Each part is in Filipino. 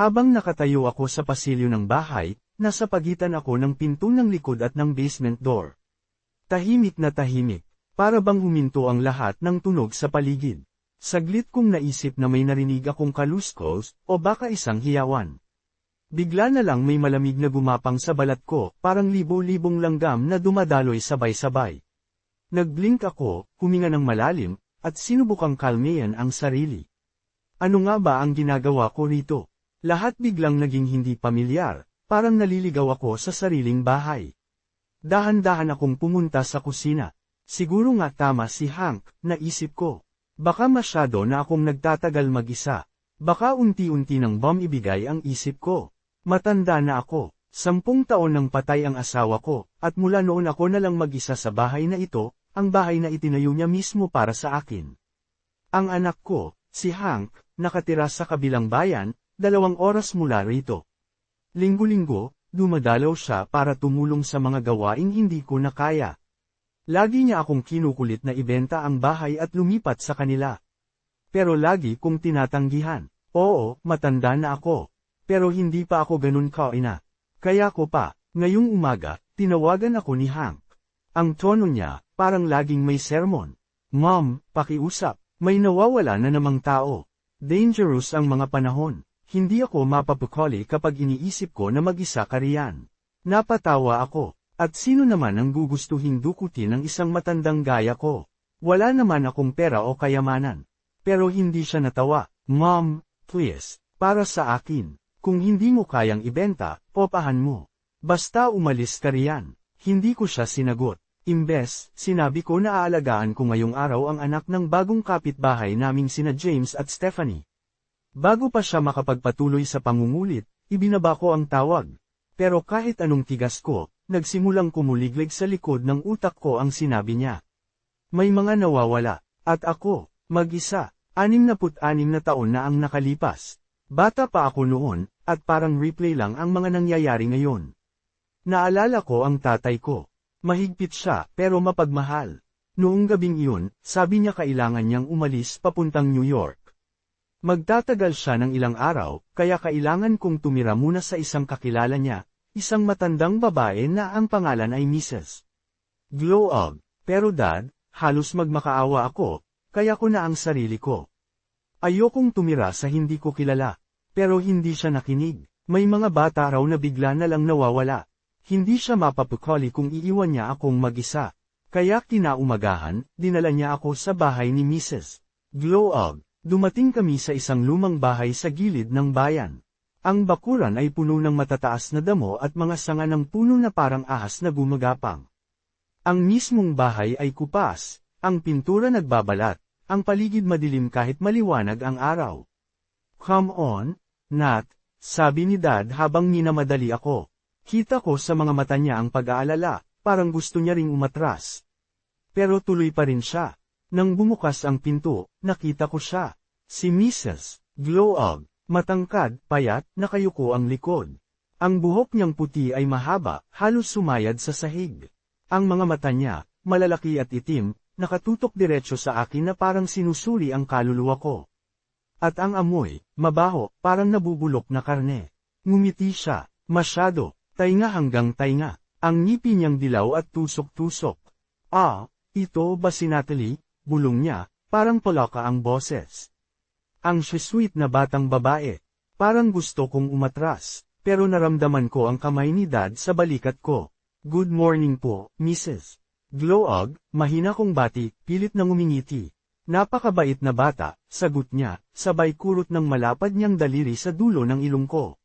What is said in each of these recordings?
Habang nakatayo ako sa pasilyo ng bahay, nasa pagitan ako ng pinto ng likod at ng basement door. Tahimik na tahimik, para bang huminto ang lahat ng tunog sa paligid. Saglit kong naisip na may narinig akong kaluskos, o baka isang hiyawan. Bigla na lang may malamig na gumapang sa balat ko, parang libo-libong langgam na dumadaloy sabay-sabay. Nagblink ako, huminga ng malalim, at sinubukang kalmayan ang sarili. Ano nga ba ang ginagawa ko rito? Lahat biglang naging hindi pamilyar, parang naliligaw ako sa sariling bahay. Dahan-dahan akong pumunta sa kusina. Siguro nga tama si Hank, naisip ko. Baka masyado na akong nagtatagal mag-isa. Baka unti-unti nang bomb ibigay ang isip ko. Matanda na ako, sampung taon nang patay ang asawa ko, at mula noon ako na lang mag-isa sa bahay na ito, ang bahay na itinayo niya mismo para sa akin. Ang anak ko, si Hank, nakatira sa kabilang bayan, dalawang oras mula rito. Linggo-linggo, dumadalaw siya para tumulong sa mga gawaing hindi ko na kaya. Lagi niya akong kinukulit na ibenta ang bahay at lumipat sa kanila. Pero lagi kong tinatanggihan. Oo, matanda na ako. Pero hindi pa ako ganun kaina. Kaya ko pa, ngayong umaga, tinawagan ako ni Hank. Ang tono niya, parang laging may sermon. Mom, pakiusap, may nawawala na namang tao. Dangerous ang mga panahon. Hindi ako mapapukoli kapag iniisip ko na mag-isa ka riyan. Napatawa ako. At sino naman ang gugustuhing dukutin ng isang matandang gaya ko? Wala naman akong pera o kayamanan. Pero hindi siya natawa. Mom, please, para sa akin. Kung hindi mo kayang ibenta, popahan mo. Basta umalis ka riyan. Hindi ko siya sinagot. Imbes, sinabi ko na aalagaan ko ngayong araw ang anak ng bagong kapitbahay naming sina James at Stephanie. Bago pa siya makapagpatuloy sa pangungulit, ibinaba ko ang tawag. Pero kahit anong tigas ko, nagsimulang kumuliglig sa likod ng utak ko ang sinabi niya. May mga nawawala, at ako, mag-isa, anim na put-anim na taon na ang nakalipas. Bata pa ako noon, at parang replay lang ang mga nangyayari ngayon. Naalala ko ang tatay ko. Mahigpit siya, pero mapagmahal. Noong gabing iyon, sabi niya kailangan niyang umalis papuntang New York. Magtatagal siya ng ilang araw, kaya kailangan kong tumira muna sa isang kakilala niya, isang matandang babae na ang pangalan ay Mrs. Glow Up. Pero dad, halos magmakaawa ako, kaya ko na ang sarili ko. Ayokong tumira sa hindi ko kilala, pero hindi siya nakinig. May mga bata raw na bigla na lang nawawala. Hindi siya mapapukoli kung iiwan niya akong mag-isa. Kaya kinaumagahan, dinala niya ako sa bahay ni Mrs. Glow Up. Dumating kami sa isang lumang bahay sa gilid ng bayan. Ang bakuran ay puno ng matataas na damo at mga sanga ng puno na parang ahas na gumagapang. Ang mismong bahay ay kupas, ang pintura nagbabalat, ang paligid madilim kahit maliwanag ang araw. Come on, Nat, sabi ni Dad habang minamadali ako. Kita ko sa mga mata niya ang pag-aalala, parang gusto niya ring umatras. Pero tuloy pa rin siya. Nang bumukas ang pinto, nakita ko siya. Si Mrs. Glowog, matangkad, payat, nakayuko ang likod. Ang buhok niyang puti ay mahaba, halos sumayad sa sahig. Ang mga mata niya, malalaki at itim, nakatutok diretso sa akin na parang sinusuri ang kaluluwa ko. At ang amoy, mabaho, parang nabubulok na karne. Ngumiti siya, masyado, tainga hanggang tainga. Ang ngipi niyang dilaw at tusok-tusok. Ah, ito ba si Natalie? Bulong niya, parang palaka ang boses. Ang sweet na batang babae. Parang gusto kong umatras, pero naramdaman ko ang kamay ni dad sa balikat ko. Good morning po, Mrs. Glowog, mahina kong bati, pilit nang umingiti. Napakabait na bata, sagot niya, sabay kurot ng malapad niyang daliri sa dulo ng ilong ko.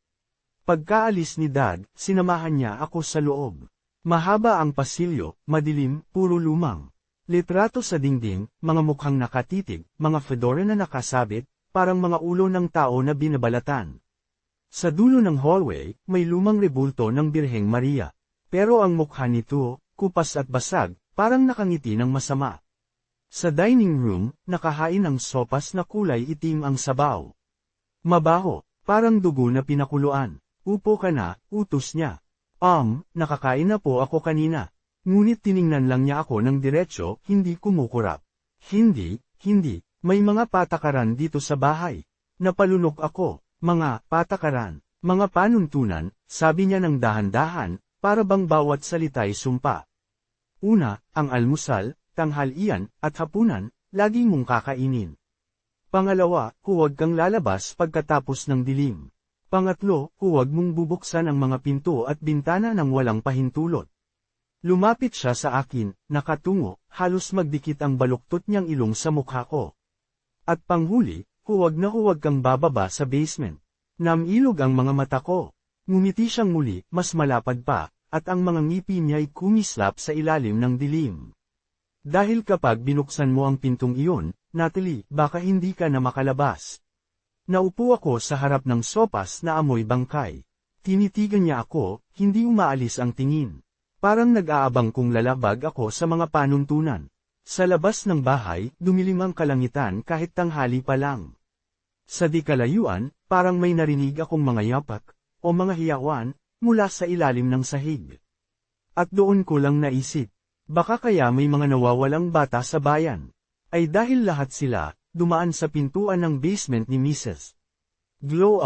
Pagkaalis ni dad, sinamahan niya ako sa loob. Mahaba ang pasilyo, madilim, puro lumang. Litrato sa dingding, mga mukhang nakatitig, mga fedora na nakasabit, parang mga ulo ng tao na binabalatan. Sa dulo ng hallway, may lumang rebulto ng Birheng Maria. Pero ang mukha nito, kupas at basag, parang nakangiti ng masama. Sa dining room, nakahain ang sopas na kulay itim ang sabaw. Mabaho, parang dugo na pinakuluan. Upo ka na, utos niya. Um, nakakain na po ako kanina. Ngunit tiningnan lang niya ako ng diretsyo, hindi kumukurap. Hindi, hindi, may mga patakaran dito sa bahay. Napalunok ako, Mga patakaran, mga panuntunan, sabi niya ng dahan-dahan, para bang bawat salita'y sumpa. Una, ang almusal, tanghalian, at hapunan, lagi mong kakainin. Pangalawa, huwag kang lalabas pagkatapos ng dilim. Pangatlo, huwag mong bubuksan ang mga pinto at bintana ng walang pahintulot. Lumapit siya sa akin, nakatungo, halos magdikit ang baluktot niyang ilong sa mukha ko. At panghuli, huwag na huwag kang bababa sa basement. Namilog ang mga mata ko. Ngumiti siyang muli, mas malapad pa, at ang mga ngipin niya'y kumislap sa ilalim ng dilim. Dahil kapag binuksan mo ang pintong iyon, Natalie, baka hindi ka na makalabas. Naupo ako sa harap ng sopas na amoy bangkay. Tinitigan niya ako, hindi umaalis ang tingin. Parang nag-aabang kung lalabag ako sa mga panuntunan. Sa labas ng bahay, dumilim ang kalangitan kahit tanghali pa lang. Sa di kalayuan, parang may narinig akong mga yapak, o mga hiyawan, mula sa ilalim ng sahig. At doon ko lang naisip, baka kaya may mga nawawalang bata sa bayan. Ay dahil lahat sila, dumaan sa pintuan ng basement ni Mrs. Glow